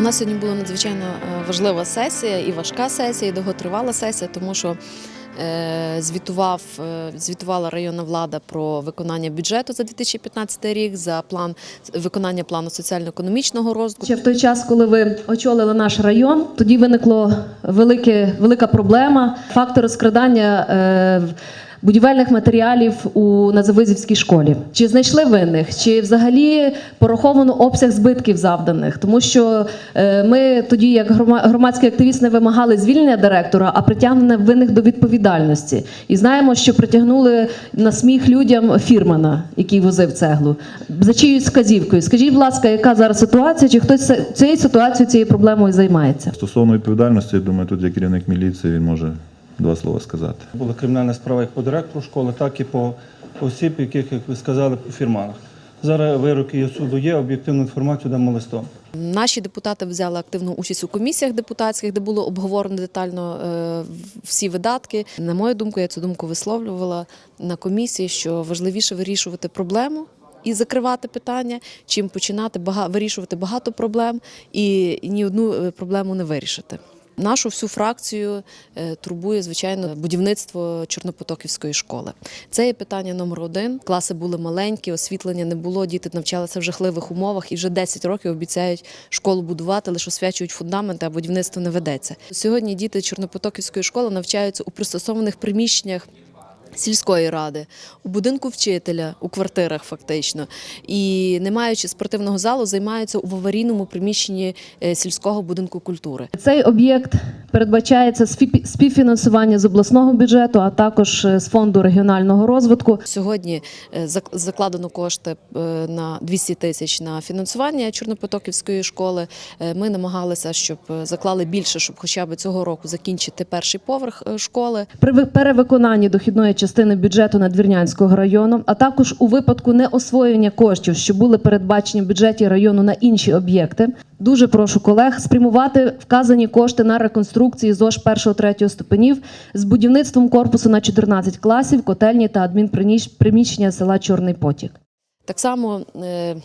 У нас сьогодні була надзвичайно е, важлива сесія і важка сесія, і довготривала сесія, тому що е, звітував, е, звітувала районна влада про виконання бюджету за 2015 рік, за план виконання плану соціально-економічного розвитку. Ще в той час, коли ви очолили наш район, тоді велике, велика проблема фактор розкрадання е, будівельних матеріалів у Назавизівській школі. Чи знайшли винних, чи взагалі пораховано обсяг збитків завданих? Тому що е, ми тоді, як грома- громадські активісти, не вимагали звільнення директора, а притягнення винних до відповідальності. І знаємо, що притягнули на сміх людям фірмана, який возив цеглу. За чиюсь вказівкою. Скажіть, будь ласка, яка зараз ситуація? Чи хтось цією ситуацією, цією проблемою займається? Стосовно відповідальності, я думаю, тут є керівник міліції, він може два слова сказати. Була кримінальна справа як по директору школи, так і по осіб, яких, як ви сказали, по фірманах. Зараз вироки є суду є, об'єктивну інформацію дамо листом. Наші депутати взяли активну участь у комісіях депутатських, де було обговорено детально е, всі видатки. На мою думку, я цю думку висловлювала на комісії, що важливіше вирішувати проблему. І закривати питання, чим починати вирішувати багато проблем і ні одну е, проблему не вирішити. Нашу всю фракцію е, турбує звичайно будівництво Чорнопотоківської школи. Це є питання номер один. Класи були маленькі, освітлення не було. Діти навчалися в жахливих умовах і вже 10 років обіцяють школу будувати, лише освячують фундаменти, а будівництво не ведеться. Сьогодні діти Чорнопотоківської школи навчаються у пристосованих приміщеннях. Сільської ради у будинку вчителя у квартирах, фактично, і не маючи спортивного залу, займаються у аварійному приміщенні е, сільського будинку культури. Цей об'єкт передбачається спів- співфінансування з обласного бюджету, а також е, з фонду регіонального розвитку. Сьогодні е, закладено кошти на 200 тисяч на фінансування Чорнопотоківської школи. Ми намагалися, щоб заклали більше, щоб хоча б цього року закінчити перший поверх школи. При ви- перевиконанні дохідної частини бюджету Надвірнянського району, а також у випадку неосвоєння коштів, що були передбачені в бюджеті району на інші об'єкти, дуже прошу колег спрямувати вказані кошти на реконструкції ЗОЖ 1-3 ступенів з будівництвом корпусу на 14 класів, котельні та адмінприміщення села Чорний Потік. Так само е,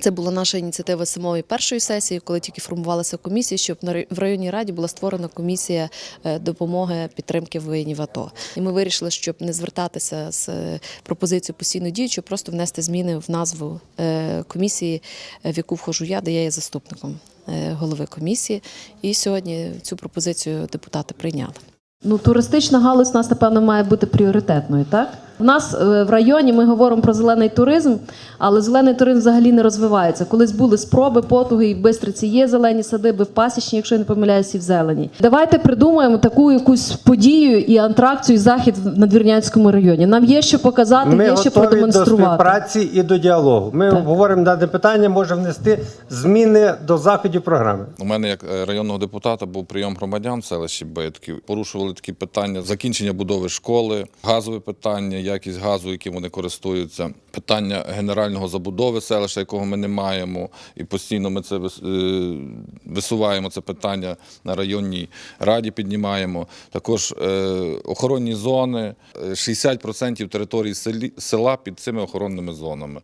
це була наша ініціатива самої першої сесії, коли тільки формувалася комісія, щоб в районній раді була створена комісія е, допомоги підтримки воїнів АТО. І ми вирішили, щоб не звертатися з е, пропозицією постійно діючою, просто внести зміни в назву е, комісії, в яку вхожу я, де я є заступником голови комісії. І сьогодні цю пропозицію депутати прийняли. Ну, туристична галузь у нас, напевно, має бути пріоритетною, так? У нас е, в районі ми говоримо про зелений туризм, але зелений туризм взагалі не розвивається. Колись були спроби, потуги, і в Бистриці є зелені садиби, в Пасічні, якщо я не помиляюся, і в зелені. Давайте придумаємо таку якусь подію і антракцію, і захід в Надвірнянському районі. Нам є що показати, Ми є що готові до продемонструвати. співпраці і до діалогу. Ми Так. обговоримо дане питання, може внести зміни до заходів програми. У мене як е, районного депутата був прийом громадян в селищі Битків. Порушували такі питання: закінчення будови школи, газове питання, якість газу, яким вони користуються, питання генерального забудови селища, якого ми не маємо, і постійно ми це е, висуваємо це питання на районній раді. Піднімаємо також е, охоронні зони. Е, 60% території селі- села під цими охоронними зонами.